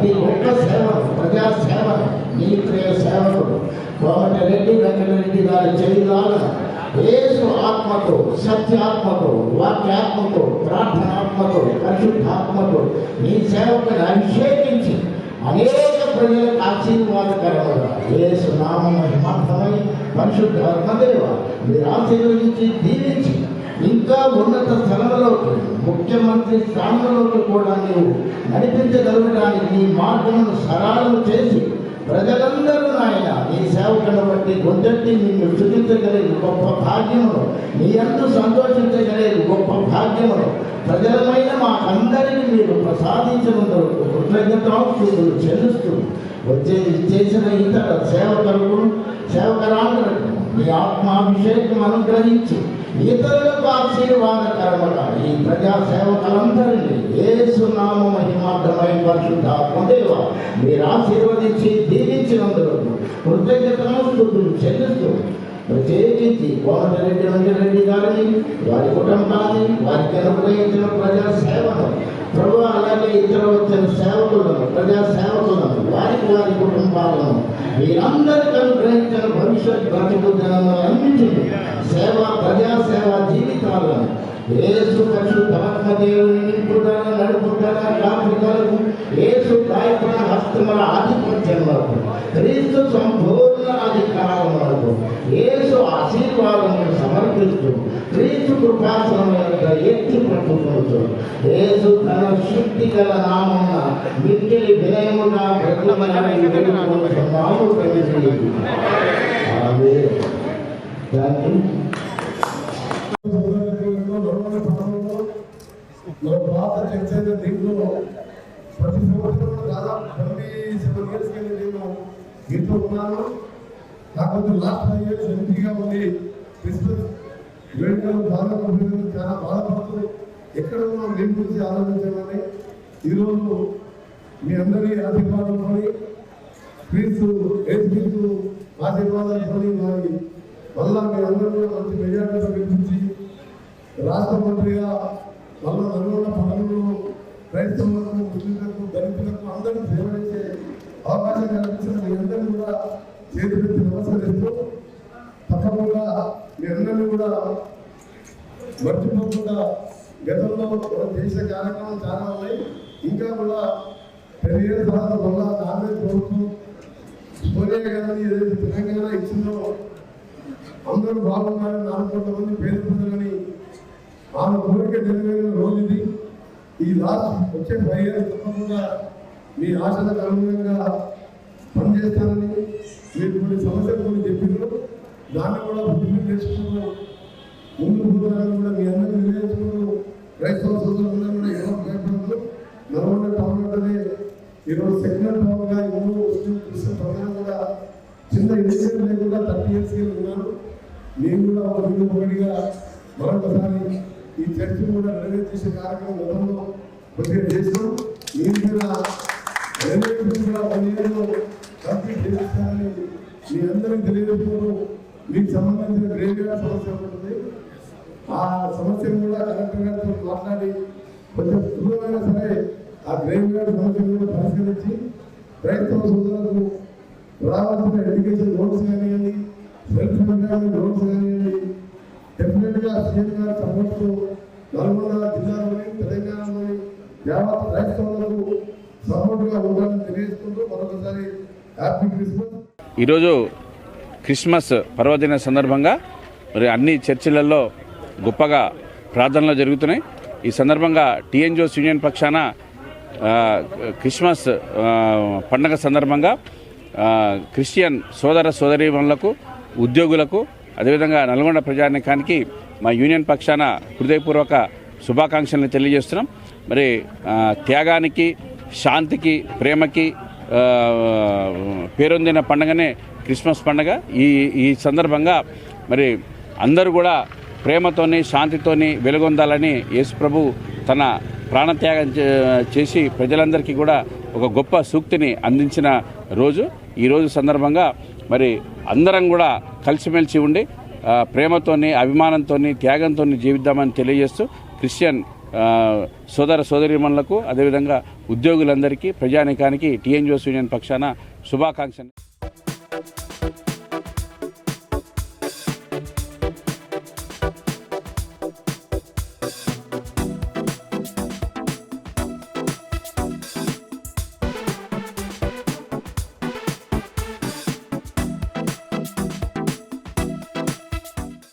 ప్రతి ఒక్క సేవలు ప్రజా సేవ నీత్రేయ సేవలు కోమటిరెడ్డి వెంకటరెడ్డి గారి చేయాల యేసు ఆత్మతో సత్యాత్మతో వాక్యాత్మతో ప్రార్థనాత్మతో పరిశుద్ధాత్మతో నీ సేవకుని అభిషేకించి అనేక ప్రజలకు ఆశీర్వాదకరముగా యేసు నామ మహిమార్థమై పరిశుద్ధాత్మదేవ మీరు ఆశీర్వదించి దీవించి ఇంకా ఉన్నత స్థలంలోకి ముఖ్యమంత్రి స్థానంలోకి కూడా నీవు నడిపించగలగడానికి నీ మార్గమును సరళం చేసి ప్రజలందరూ నాయన నీ సేవకులను బట్టి గొంతెత్తి నిన్ను స్థుతించగలిగిన గొప్ప భాగ్యమును నీ అందు సంతోషించగలిగిన గొప్ప భాగ్యమును ప్రజలమైన మాకందరికీ మీరు ప్రసాదించినందుకు కృతజ్ఞతాస్తుతులు చెల్లిస్తూ వచ్చే చేసిన ఇతర సేవకులకు సేవకరాంగులకు మీ ఆత్మాభిషేకం అనుగ్రహించి ఇతరులకు ఆశీర్వాదకరముగా ఈ ప్రజా సేవకులందరినీ ఏసు మహిమార్థమైన మహిమార్థమై పరిశుద్ధాత్మదేవ మీరు ఆశీర్వదించి దీవించినందుకు కృతజ్ఞతను స్థుతులు చెల్లిస్తూ ప్రత్యేకించి కోమటిరెడ్డి వెంకటరెడ్డి గారిని వారి కుటుంబాన్ని వారికి అనుగ్రహించిన ప్రజా సేవను ప్రభు అలాగే ఇతర వచ్చిన సేవకులను ప్రజా సేవకులను వారికి వారి కుటుంబాలను వీరందరికీ మనుష్య భవిష్యత్ బ్రతుకుదలను అందించింది సేవ ప్రజా సేవ జీవితాలను ఏసు పక్షు తమత్మ దేవుని నింపుదల నడుపుదల కాపుదలకు ఏసు గాయకుల హస్తముల ఆధిపత్యం వరకు క్రీస్తు సంపూర్ణ అధికారం వరకు ఏసు ఆశీర్వాదమును సమర్పిస్తూ క్రీస్తు కృపాసనం యొక్క ఎత్తి పట్టుకుంటూ ఏసు తన శక్తి గల నామన్న మిక్కిలి వినయముగా బ్రతుకుమని వేడుకుంటున్నాము తండ్రి. ఆమేన్. Thank you. దీంట్లో ప్రతి సంవత్సరం దాదాపు ట్వంటీ సెవెన్ ఇయర్స్ కింద నేను దీంట్లో ఉన్నాను కాకపోతే లాస్ట్ ఫైవ్ ఇయర్స్ ఎంపీగా ఉంది క్రిస్మస్ వేడుకలు దాదాపు చాలా బాధపడుతూ ఎక్కడ ఉన్నాం దీని గురించి ఆలోచించాలని ఈరోజు మీ అందరి ఆశీర్వాదంతో ప్లీజ్ ఏసుక్రీస్తు ఆశీర్వాదాలతో మరి మళ్ళా మీ అందరూ కూడా మంచి మెజార్టీతో గెలిపించి రాష్ట్ర మంత్రిగా మళ్ళా నల్గొండ పట్టణంలో క్రైస్తవులకు ముస్లింలకు దళితులకు అందరికీ సేవ చేసే అవకాశం కల్పించిన మీ అందరినీ కూడా చేతులెత్తి నమస్కరిస్తూ తప్పకుండా మీ అందరినీ కూడా మర్చిపోకుండా గతంలో మనం చేసే కార్యక్రమాలు చాలా ఉన్నాయి. ఇంకా కూడా టెన్ తర్వాత మళ్ళా కాంగ్రెస్ ప్రభుత్వం సోనియా గాంధీ ఏదైతే తెలంగాణ అందరూ బాగున్నారని నాలుగు కోట్ల మంది పేరు పొందాలని ఆమె కోరిక నెరవేరిన రోజు ఇది. ఈ లాస్ట్ వచ్చే ఫైవ్ ఇయర్స్ తప్పకుండా మీ ఆశలకు అనుగుణంగా పనిచేస్తానని మీరు కొన్ని సమస్యలు కొన్ని చెప్పినారు దాన్ని కూడా బుద్ధి చేసుకుంటూ ముందు పోతున్నారని కూడా మీ అందరికీ తెలియజేసుకుంటూ క్రైస్తవ సోదరులందరూ కూడా ఎలా భయపడదు నల్గొండ టౌన్ అంటే ఈరోజు సెకండ్ టౌన్గా హిందూ ముస్లిం క్రిస్టియన్ ప్రజలు కూడా చిన్న ఎడ్యుకేషన్ లేకుండా థర్టీ ఇయర్స్ ఉన్నాను నేను కూడా ఒక హిందూ ఒకటిగా మరొకసారి ఈ చర్చ కూడా నెరవేర్చేసే కార్యక్రమం గతంలో కొద్దిగా చేస్తాం నేను కూడా నెరవేర్చి కూడా కంప్లీట్ చేస్తానని మీ అందరికీ తెలియజేసుకోవడం మీకు సంబంధించిన గ్రేవ్గా సమస్య ఉంటుంది. ఆ సమస్యను కూడా కలెక్టర్ గారితో మాట్లాడి కొంచెం సులభమైనా సరే ఆ గ్రేవ్ గార్డ్ సమస్యను కూడా పరిష్కరించి క్రైస్తవ సోదరులకు రావాల్సిన ఎడ్యుకేషన్ లోన్స్ కానివ్వండి లోన్స్ డెఫినెట్గా సీఎం సపోర్ట్తో నల్గొండ జిల్లాలోని తెలంగాణలోని యావత్ క్రైస్తవులకు సపోర్ట్గా ఉండాలని తెలియజేసుకుంటూ మరొకసారి హ్యాపీ క్రిస్మస్ ఈరోజు క్రిస్మస్ పర్వదిన సందర్భంగా మరి అన్ని చర్చిలలో గొప్పగా ప్రార్థనలు జరుగుతున్నాయి. ఈ సందర్భంగా టీఎన్జిఓస్ యూనియన్ పక్షాన క్రిస్మస్ పండగ సందర్భంగా క్రిస్టియన్ సోదర సోదరీమణులకు ఉద్యోగులకు అదేవిధంగా నల్గొండ ప్రజానికానికి మా యూనియన్ పక్షాన హృదయపూర్వక శుభాకాంక్షలను తెలియజేస్తున్నాం. మరి త్యాగానికి శాంతికి ప్రేమకి పేరొందిన పండగనే క్రిస్మస్ పండగ. ఈ ఈ సందర్భంగా మరి అందరూ కూడా ప్రేమతోని శాంతితోని వెలుగొందాలని యేసుప్రభు తన ప్రాణత్యాగం చే- చేసి ప్రజలందరికీ కూడా ఒక గొప్ప సూక్తిని అందించిన రోజు. ఈ రోజు సందర్భంగా మరి అందరం కూడా కలిసిమెలిసి ఉండి ప్రేమతోని అభిమానంతోని త్యాగంతోని జీవిద్దామని తెలియజేస్తూ క్రిస్టియన్ సోదర సోదరిమణులకు అదేవిధంగా ఉద్యోగులందరికీ ప్రజానికానికి టీఎన్జిఓస్ యూనియన్ పక్షాన శుభాకాంక్షలు.